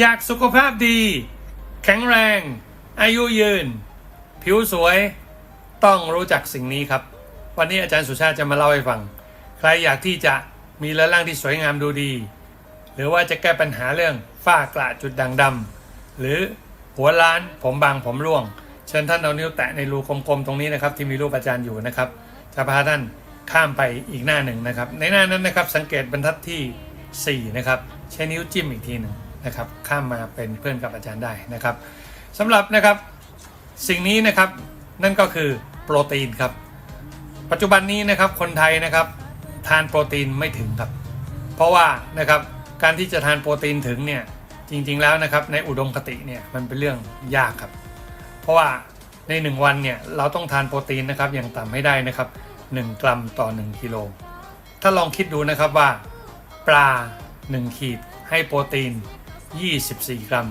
อยากสุขภาพดี แข็งแรง อายุยืน ผิวสวย ต้องรู้จักสิ่งนี้ครับ วันนี้อาจารย์สุชาติจะมาเล่าให้ฟัง ใครอยากที่จะมีเรือนร่างที่สวยงามดูดี หรือว่าจะแก้ปัญหาเรื่องฝ้ากระจุดด่างดำหรือหัวล้านผมบางผมร่วง เชิญท่านเอานิ้วแตะในรูกลมๆตรงนี้นะครับ ที่มีรูปอาจารย์อยู่นะครับ จะพาท่านข้ามไปอีกหน้าหนึ่งนะครับ ในหน้านั้นนะครับสังเกตบรรทัดที่ 4 นะครับ ใช้นิ้วจิ้มอีกทีหนึ่ง นะครับข้ามมาเป็นเพื่อนกับอาจารย์ได้นะครับสำหรับนะครับสิ่งนี้นะครับนั่นก็คือโปรตีนครับปัจจุบันนี้นะครับคนไทยนะครับทานโปรตีนไม่ถึงครับ เพราะว่านะครับการที่จะทานโปรตีนถึงเนี่ยจริงๆแล้วนะครับในอุดมคติเนี่ยมันเป็นเรื่องยากครับ เพราะว่าใน 1 วันเนี่ยเราต้องทานโปรตีนนะครับอย่างต่ำให้ได้นะครับ 1 กรัมต่อ 1กิโลถ้าลองคิดดูนะครับว่าปลา 1 ขีดให้โปรตีน 24 กรัม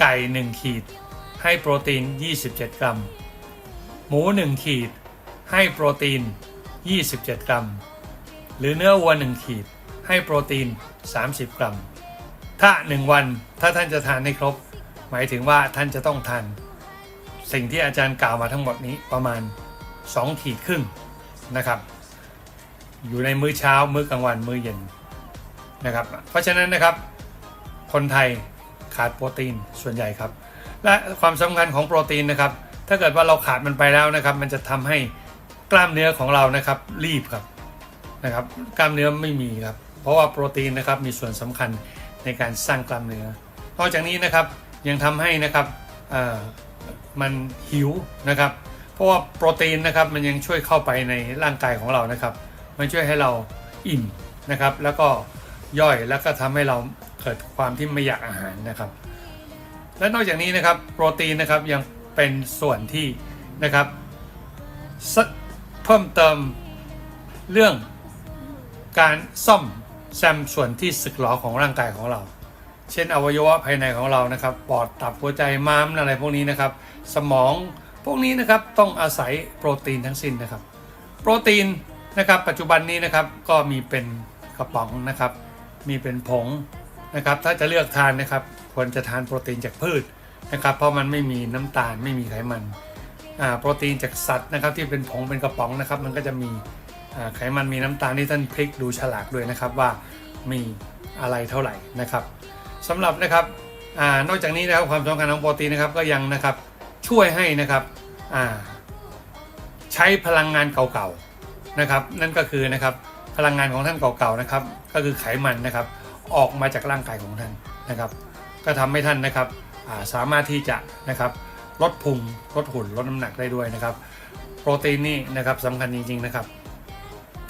ไก่ 1 ขีด ให้โปรตีน 27 กรัม หมู 1 ขีด ให้โปรตีน 27 กรัม หรือเนื้อวัว 1 ขีด ให้โปรตีน 30 กรัม ถ้า 1 วันถ้าท่านจะทานให้ครบ หมายถึงว่าท่านจะต้องทาน สิ่งที่อาจารย์กล่าวมาทั้งหมดนี้ประมาณ 2 ขีดครึ่งนะครับ อยู่ในมื้อเช้า มื้อกลางวัน มื้อเย็นนะครับ เพราะฉะนั้นนะครับ คนไทยขาดโปรตีนส่วนใหญ่ครับ และความสำคัญของโปรตีนนะครับ ถ้าเกิดว่าเราขาดมันไปแล้วนะครับ มันจะทำให้กล้ามเนื้อของเรานะครับ รีบครับนะครับ กล้ามเนื้อไม่มีครับ เพราะว่าโปรตีนนะครับมีส่วนสำคัญในการสร้างกล้ามเนื้อนอกจากนี้นะครับยังทำให้นะครับมันหิวนะครับ เพราะว่าโปรตีนนะครับมันยังช่วยเข้าไปในร่างกายของเรานะครับ มันช่วยให้เราอิ่มนะครับ แล้วก็ย่อยแล้วก็ทำให้เรา เกิดความที่ไม่อยากอาหารนะครับ และนอกจากนี้นะครับโปรตีนนะครับยังเป็นส่วนที่นะครับเพิ่มเติมเรื่องการซ่อมแซมส่วนที่สึกหรอของร่างกายของเรา เช่นอวัยวะภายในของเรานะครับปอดตับหัวใจม้ามอะไรพวกนี้นะครับ สมองพวกนี้นะครับต้องอาศัยโปรตีนทั้งสิ้นนะครับ โปรตีนนะครับปัจจุบันนี้นะครับก็มีเป็นกระป๋องนะครับ มีเป็นผง นะครับ ถ้าจะเลือกทานนะครับ ควรจะทานโปรตีนจากพืชนะครับ เพราะมันไม่มีน้ำตาลไม่มีไขมันอ่าโปรตีนจากสัตว์นะครับที่เป็นผงเป็นกระป๋องนะครับ มันก็จะมีไขมันมีน้ำตาลที่ท่านพลิกดูฉลากด้วยนะครับว่ามีอะไรเท่าไหร่นะครับสำหรับนะครับอานอกจากนี้นะครับความสำคัญของโปรตีนนะครับก็ยังนะครับช่วยให้นะครับใช้พลังงานเก่าๆนะครับ นั่นก็คือนะครับพลังงานของท่านเก่าๆนะครับ ก็คือไขมันนะครับ ออกมาจากร่างกายของท่านนะครับ ก็ทำให้ท่านนะครับาสามารถที่จะนะครับลดพุงลดหุ่นลดน้ำหนักได้ด้วยนะครับ โปรตีนนี่นะครับสำคัญจริงๆนะครับ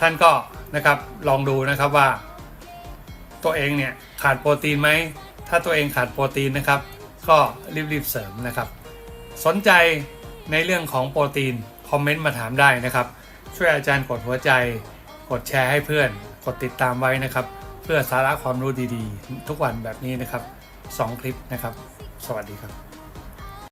ท่านก็นะครับลองดูนะครับว่า ตัวเองเนี่ยขาดโปรตีนไหมถ้าตัวเองขาดโปรตีนนะครับ ก็รีบๆเสริมนะครับ สนใจในเรื่องของโปรตีนคอมเมนต์มาถามได้นะครับ ช่วยอาจารย์กดหัวใจ กดแชร์ให้เพื่อน กดติดตามไว้นะครับ พื่อสาระความรู้ดีๆ ทุกวันแบบนี้นะครับ 2 คลิปนะครับ สวัสดีครับ